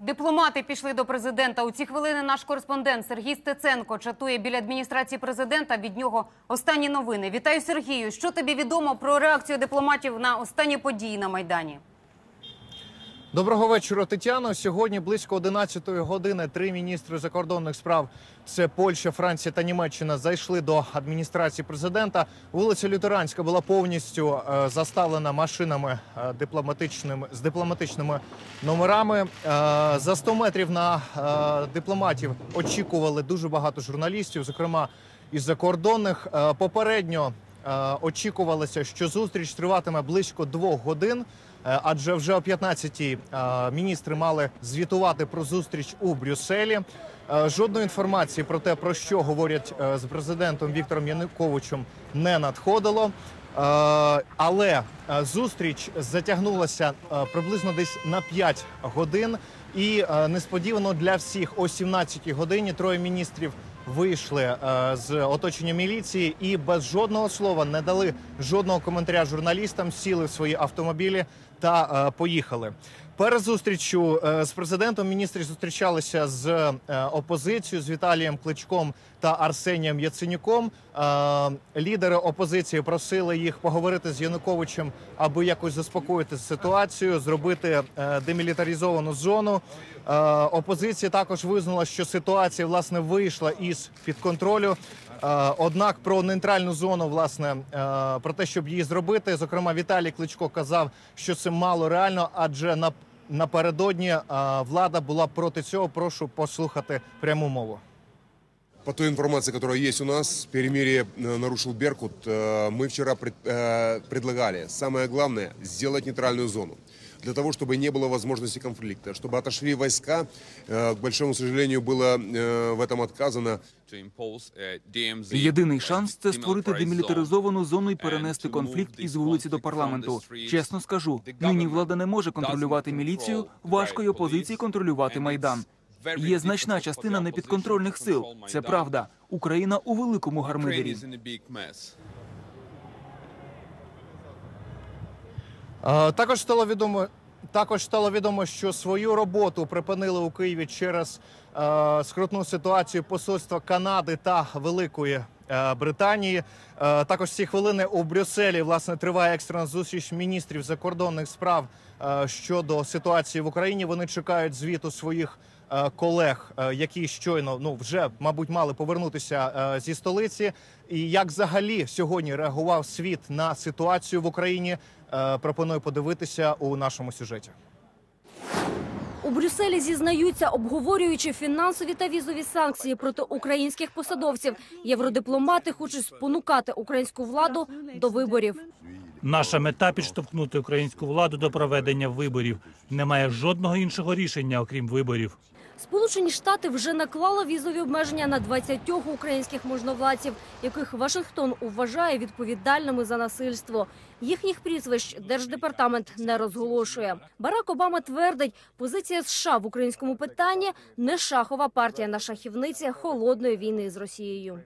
Дипломати пішли до президента. У ці хвилини наш кореспондент Сергій Стеценко чатує біля адміністрації президента. Від нього останні новини. Вітаю, Сергію. Що тобі відомо про реакцію дипломатів на останні події на майдані? Доброго вечора, Тетяно. Сьогодні близько 11-ї години три міністри закордонних справ це Польща, Франція та Німеччина зайшли до адміністрації президента. Вулиця Лютеранська була повністю е, заставлена машинами е, дипломатичними з дипломатичними номерами. Е, за 100 метрів на дипломатів очікували дуже багато журналістів, зокрема із закордонних. Попередньо очікувалося, що зустріч триватиме близько двох годин. Е, Адже вже о 15-й е, міністри мали звітувати про зустріч у Брюсселі. Е, Жодної інформації про те, про що говорять з президентом Віктором Януковичем, не надходило. Але зустріч затягнулася приблизно десь на 5 годин. І несподівано для всіх о 17-й годині троє міністрів вийшли е, з оточення міліції і без жодного слова не дали жодного коментаря журналістам, сіли в свої автомобілі та е, поїхали. Перед зустрічю е, з президентом міністри зустрічалися з е, опозицією з Віталієм Кличком та Арсенієм Яценюком. Е, Лідери опозиції просили їх поговорити з Януковичем, аби якось заспокоїти ситуацію, зробити демілітаризовану зону. Опозиція також визнала, що ситуація власне вийшла із під контролю. Е, Однак про нейтральну зону, власне, е, про те, щоб її зробити, зокрема, Віталій Кличко казав, що це мало реально, адже на напередодні е, влада була проти цього. Прошу послухати пряму мову. По той информации, которая есть у нас, перемирие э, нарушил Беркут. Э, Мы вчера пред- э, предлагали, самое главное, сделать нейтральную зону. Для того, чтобы не было возможности конфликта, чтобы отошли войска. Э, К большому сожалению, было э, в этом отказано. Єдиний шанс це створити демілітаризовану зону і перенести конфлікт із вулиці до парламенту. Чесно скажу, нині влада не може контролювати міліцію. Важко й опозиції контролювати майдан. Є значна частина непідконтрольних сил. Це правда. Україна у великому гармидері. Також стало відомо. Також стало відомо, що свою роботу припинили у Києві через е, скрутну ситуацію посольства Канади та Великої е, Британії. Е, також ці хвилини у Брюсселі власне триває екстрена зустріч міністрів закордонних справ е, щодо ситуації в Україні. Вони чекають звіту своїх е, колег, е, які щойно ну вже мабуть мали повернутися е, зі столиці. І як взагалі сьогодні реагував світ на ситуацію в Україні? е, Пропоную подивитися у нашому сюжеті. У Брюсселі зізнаються, обговорюючи фінансові та візові санкції проти українських посадовців. Євродипломати хочуть спонукати українську владу до виборів. Наша мета підштовхнути українську владу до проведення виборів. Немає жодного іншого рішення, окрім виборів. Сполучені Штати вже наклали візові обмеження на 20 українських можновладців, яких Вашингтон вважає відповідальними за насильство. Їхніх прізвищ держдепартамент не розголошує. Барак Обама твердить, позиція США в українському питанні не шахова партія на шахівниці холодної війни з Росією.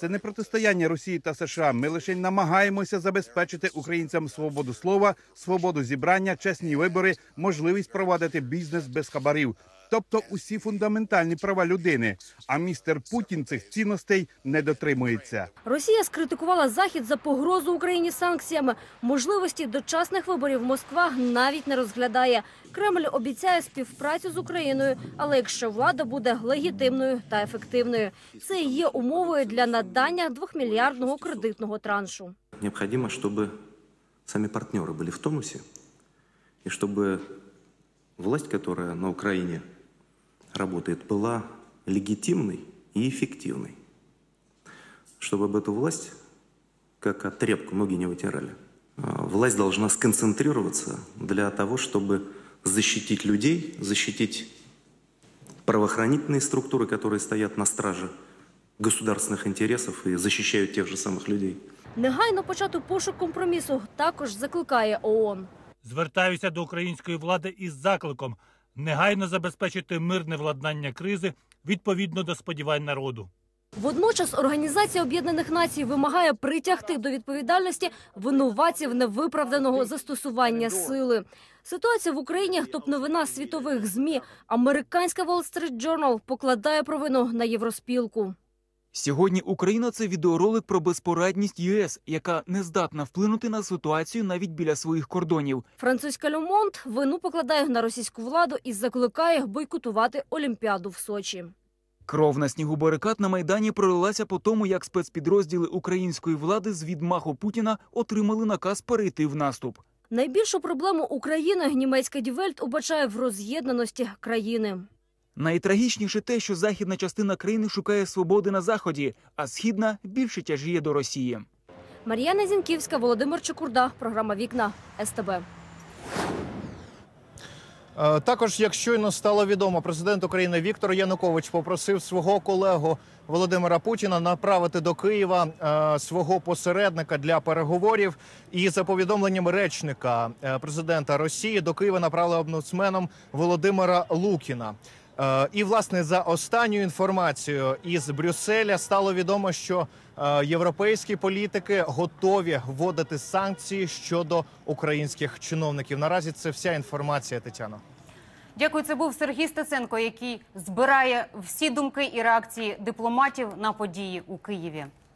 Це не протистояння Росії та США. Ми лише намагаємося забезпечити українцям свободу слова, свободу зібрання, чесні вибори, можливість провадити бізнес без хабарів Тобто усі фундаментальні права людини. А містер Путін цих цінностей не дотримується. Росія скритикувала Захід за погрозу Україні санкціями. Можливості дочасних виборів Москва навіть не розглядає. Кремль обіцяє співпрацю з Україною, але якщо влада буде легітимною та ефективною, це і є умовою для надання двохмільярдного кредитного траншу. Необходимо, чтобы сами партнеры были в тонусе, и чтобы власть, которая на Украине работает, была легитимной и эффективной. Чтобы об эту власть, как от тряпку, ноги не вытирали. А, Власть должна сконцентрироваться для того, чтобы защитить людей, защитить правоохранительные структуры, которые стоят на страже государственных интересов и защищают тех же самых людей. Негайно почати пошук компромісу також закликає ООН. Звертаюся до української влади із закликом негайно забезпечити мирне владнання кризи відповідно до сподівань народу. Водночас Організація Об'єднаних Націй вимагає притягти до відповідальності винуватців невиправданого застосування сили. Ситуація в Україні – топ-новина світових ЗМІ. Американська Wall Street Journal покладає провину на Євроспілку. Сьогодні Україна це відеоролик про безпорадність ЄС, яка не здатна вплинути на ситуацію навіть біля своїх кордонів. Французька Люмонт вину покладає на російську владу і закликає бойкотувати Олімпіаду в Сочі. Кров на снігу барикад на майдані пролилася по тому, як спецпідрозділи української влади з відмаху Путіна отримали наказ перейти в наступ. Найбільшу проблему України німецька Дівельт убачає в роз'єднаності країни. Найтрагічніше те, що західна частина країни шукає свободи на заході, а східна більше тяжіє до Росії. Мар'яна Зінківська, Володимир Чекурда. Програма Вікна СТБ. Е, Також, як щойно стало відомо, президент України Віктор Янукович попросив свого колегу Володимира Путіна направити до Києва е, свого посередника для переговорів. І за повідомленням речника е, президента Росії до Києва направили омбудсменом Володимира Лукіна. Е, І власне за останню інформацію із Брюсселя стало відомо, що е, європейські політики готові вводити санкції щодо українських чиновників. Наразі це вся інформація, Тетяно. Дякую. Це був Сергій Стеценко, який збирає всі думки і реакції дипломатів на події у Києві.